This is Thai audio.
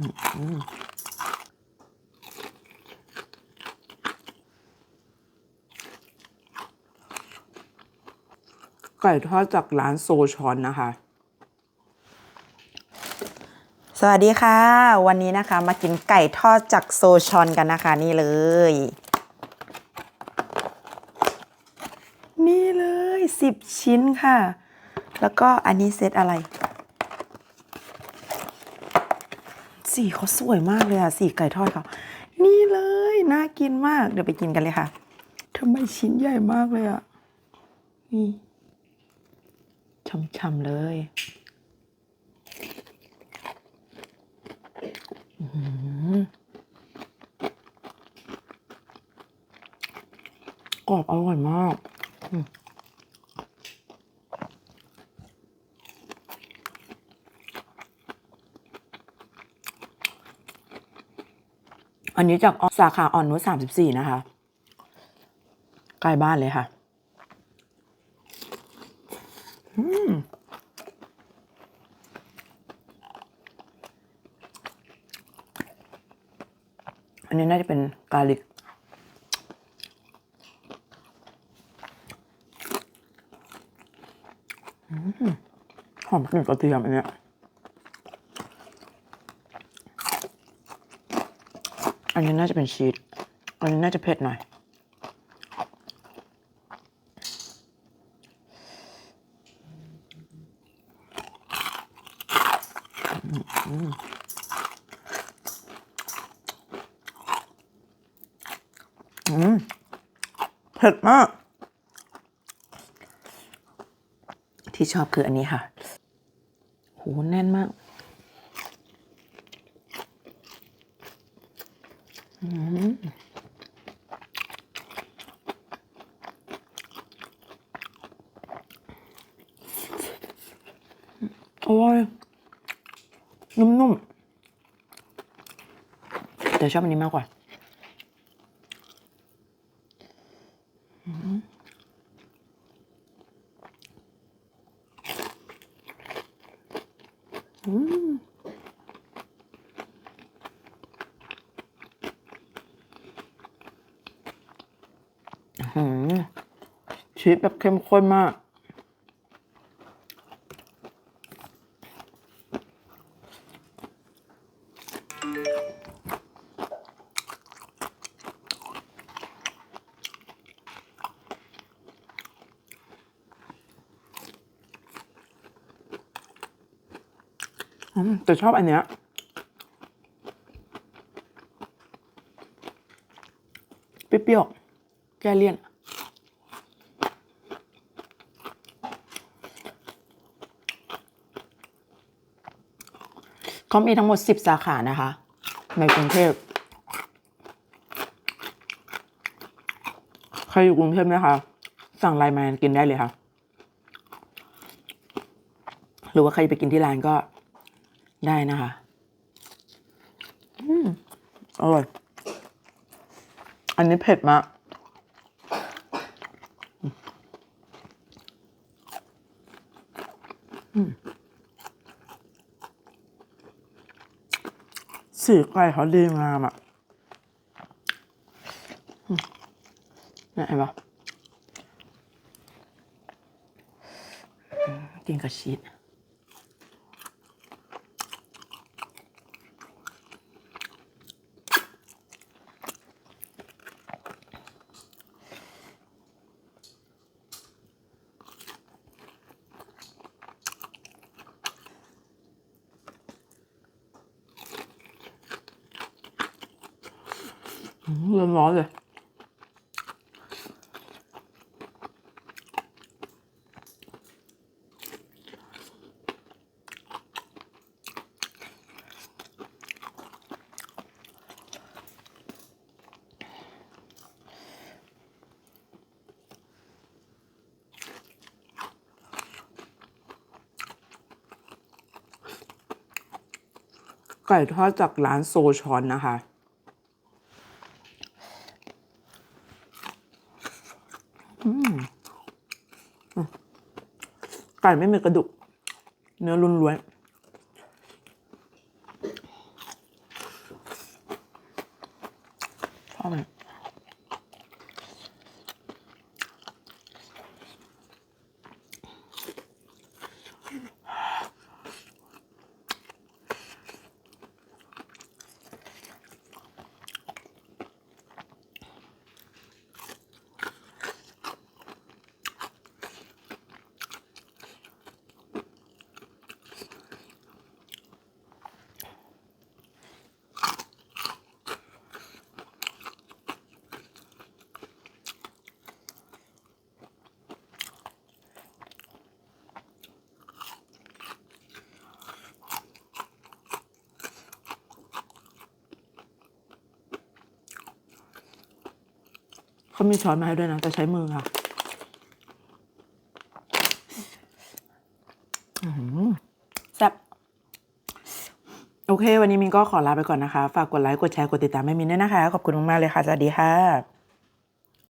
ไก่ทอดจากร้านโซชอนนะคะ สวัสดีค่ะ วันนี้นะคะมากินไก่ทอดจากโซชอนกันนะคะ นี่เลย นี่เลยสิบชิ้นค่ะ แล้วก็อันนี้เซตอะไร สีเขาสวยมากเลยอะสีไก่ทอดเขานี่เลยน่ากินมากเดี๋ยวไปกินกันเลยค่ะทำไมชิ้นใหญ่มากเลยอะนี่ช่ำๆเลยกรอบอร่อยมาก มันนี้จากสาขาอ่อนนุชสามสิบสี่นะคะ ใกล้บ้านเลยค่ะ อืมอันนี้น่าจะเป็นกาลิก หอมกลิ่นกระเทียมอันเนี้ย อันนี้น่าจะเป็นชีส อันนี้น่าจะเผ็ดหน่อย อืม เผ็ดมาก ที่ชอบคืออันนี้ค่ะ โห แน่นมาก อืมอ ร่อยนุ่มๆแต่ชอบอันนี้มากกว่าหืมชีสแบบเข้มข้นมาก แต่ชอบอันเนี้ยเปรี้ยวๆแก้เลี่ยน เขามีทั้งหมด 10 สาขานะคะ ในกรุงเทพ ใครอยู่กรุงเทพนะคะ สั่งไลน์มากินได้เลยค่ะ หรือว่าใครไปกินที่ร้านก็ ได้นะคะ อืมอร่อย อันนี้เผ็ดมากสีไก่เขาดีงามอะอืมเนี่ยเห็นปะอืมกินกับชีส ร้อนๆเลยไก่ทอดจากร้านโซชอนนะคะ ไก่ไม่มีกระดูก เนื้อรุล้วนชอบไหม เขามีช้อนมาให้ด้วยนะ แต่ใช้มือค่ะอื้อหือแซ่บโอเค วันนี้มินก็ขอลาไปก่อนนะคะ ฝากกดไลค์ กดแชร์ กดติดตามให้มินด้วยนะคะ ขอบคุณมาก ๆ เลยค่ะ สวัสดีค่ะ